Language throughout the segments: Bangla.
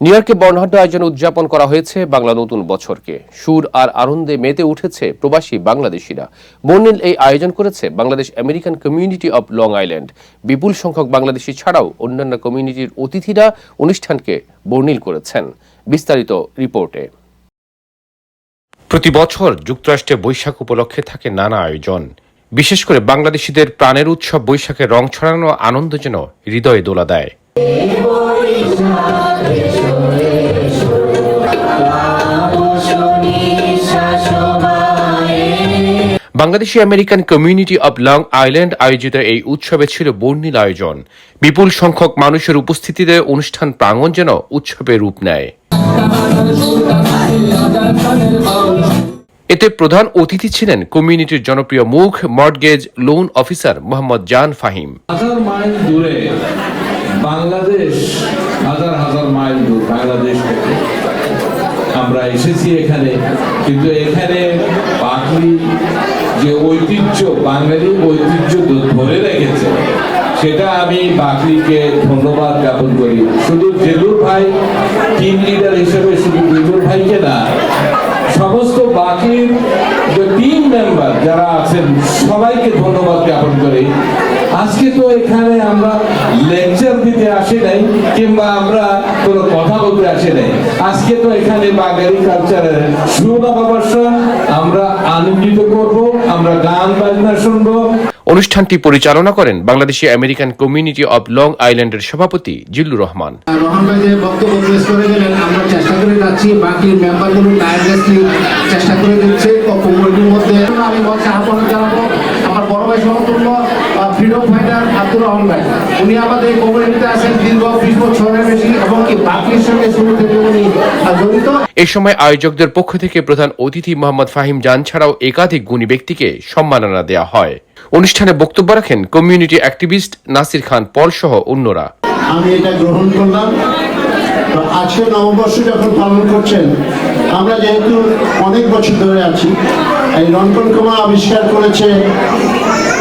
নিউ ইয়র্কে বর্ণাঢ্য আয়োজনে উদযাপন করা হয়েছে বাংলা নতুন বছরকে। সুর আর আনন্দে মেতে উঠেছে প্রবাসী বাংলাদেশিরা। বর্ণিল এই আয়োজন করেছে Bangladesh American community of Long Island. বিপুল সংখ্যক বাংলাদেশি ছাড়াও অন্যান্য কমিউনিটির অতিথিরা অনুষ্ঠানকে বর্ণিল করেছেন। বিস্তারিত রিপোর্টে। প্রতি বছর যুক্তরাষ্ট্রে বৈশাখ উপলক্ষে থাকে নানা আয়োজন। বিশেষ করে বাংলাদেশিদের প্রাণের উৎসব বৈশাখে রং ছড়ানো আনন্দ যেন হৃদয়ে দোলা দেয়। Bangladeshi American community of Long Island আয়োজিত এই উৎসবে ছিল বর্ণিল আয়োজন। বিপুল সংখ্যক মানুষের উপস্থিতিতে অনুষ্ঠান প্রাঙ্গণ যেন উৎসবে রূপ নেয়। এতে প্রধান অতিথি ছিলেন কমিউনিটির জনপ্রিয় মুখ মর্টগেজ লোন অফিসার মোহাম্মদ জান ফাহিম। বাংলাদেশ হাজার হাজার মাইল দূর, বাংলাদেশ থেকে। আমরা এসেছি এখানে, কিন্তু এখানে বাকি যে ঐতিহ্য, বাঙালি ঐতিহ্য ধরে রেখেছে, সেটা আমি বাকরিকে ধন্যবাদ জ্ঞাপন করি। শুধু জেলুর ভাই টিম লিডার হিসেবে শুধু জেলুর ভাইকে না যারা আছেন সবাইকে ধন্যবাদ জ্ঞাপন করি। আজকে তো এখানে আমরা লেকচার দিতে আসি নাই কিংবা আমরা কোনো কথা বলতে আসি নাই। আজকে তো এখানে বাঙালি কালচারের সুনববর্ষ আমরা আনন্দিত করব আমরা গান বাজনা শুনব। অনুষ্ঠানটি পরিচালনা করেন Bangladeshi American community of Long আইল্যান্ডের সভাপতি জিল্লুর রহমান। রহমান ভাই যে বক্তব্য পেশ করে গেলেন আমরা চেষ্টা করে যাচ্ছি বাকি মেম্বারগুলো টায়ারলেসলি চেষ্টা করে দিচ্ছে কমিউনিটির মধ্যে আমি মঞ্চে আহ্বান জানাব আমার বড় ভাই সমতুল্য ফ্রিডম ফাইটার আব্দুর রহমান ভাই উনি আমাদের এই কমিউনিটিতে আছেন দীর্ঘ বিশ বছরের বেশি এবং বাকির সঙ্গে শুরু থেকে উনি জড়িত? এই সময় আয়োজকদের পক্ষ থেকে প্রধান অতিথি মোহাম্মদ ফাহিম জান ছাড়াও একাধিক গুণী ব্যক্তিকে সম্মাননা দেওয়া হয়। অনুষ্ঠানে বক্তব্য রাখেন community activist Nasir Khan Paul সহ অন্যরা। আমি এটা গ্রহণ করলাম। আজকে নববর্ষ যখন পালন করছেন আমরা যেহেতু অনেক বছর ধরে আছি এই রন্ধন কুমা আবিষ্কার করেছে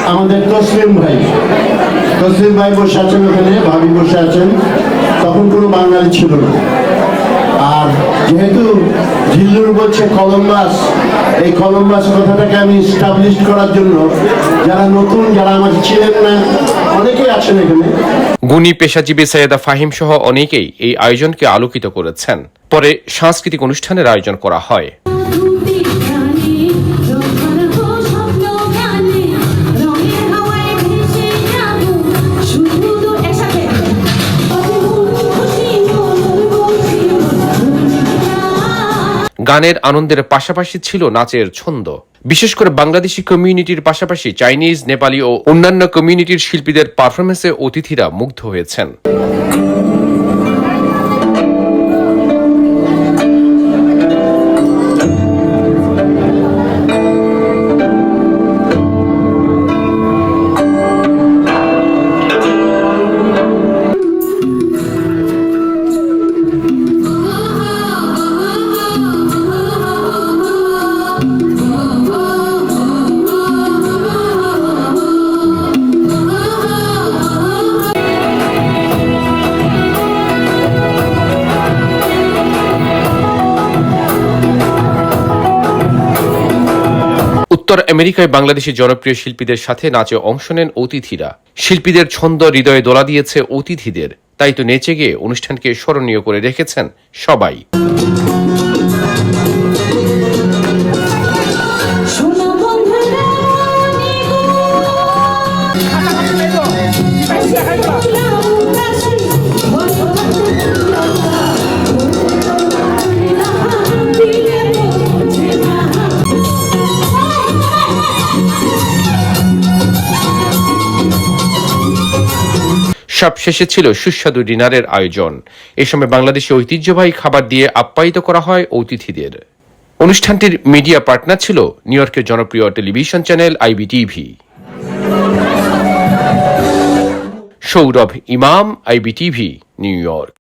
আমাদের তসলিম ভাই। তসলিম ভাই বসে আছেন ওখানে, ভাবি বসে আছেন। তখন কোনো বাঙালি ছিল না। আর যেহেতু ঝিল্লুর বলছে কলম্বাস এই কলম্বাস কথাটাকে আমি স্টাবলিশ করার জন্য যারা নতুন, যারা আমার ছিলেন না, অনেকেই আছেন এখানে। গুণী পেশাজীবী সৈয়দা ফাহিম সহ অনেকেই এই আয়োজনকে আলোকিত করেছেন। পরে সাংস্কৃতিক অনুষ্ঠানের আয়োজন করা হয়। গানের আনন্দের পাশাপাশি ছিল নাচের ছন্দ। বিশেষ করে বাংলাদেশি কমিউনিটির পাশাপাশি চাইনিজ, নেপালি ও অন্যান্য কমিউনিটির শিল্পীদের পারফরমেন্সে অতিথিরা মুগ্ধ হয়েছেন। উত্তর আমেরিকায় বাংলাদেশি জনপ্রিয় শিল্পীদের সাথে নাচে অংশ নেন অতিথিরা। শিল্পীদের ছন্দ হৃদয়ে দোলা দিয়েছে অতিথিদের। তাই তো নেচে গিয়ে অনুষ্ঠানকে স্মরণীয় করে রেখেছেন সবাই। সব শেষে ছিল সুস্বাদু ডিনারের আয়োজন। এ সময় বাংলাদেশে ঐতিহ্যবাহী খাবার দিয়ে আপ্যায়িত করা হয় অতিথিদের। অনুষ্ঠানটির মিডিয়া পার্টনার ছিল নিউ ইয়র্কের জনপ্রিয় টেলিভিশন চ্যানেল আইবিটিভি। সৌরভ ইমাম, আইবিটিভি, নিউ ইয়র্ক।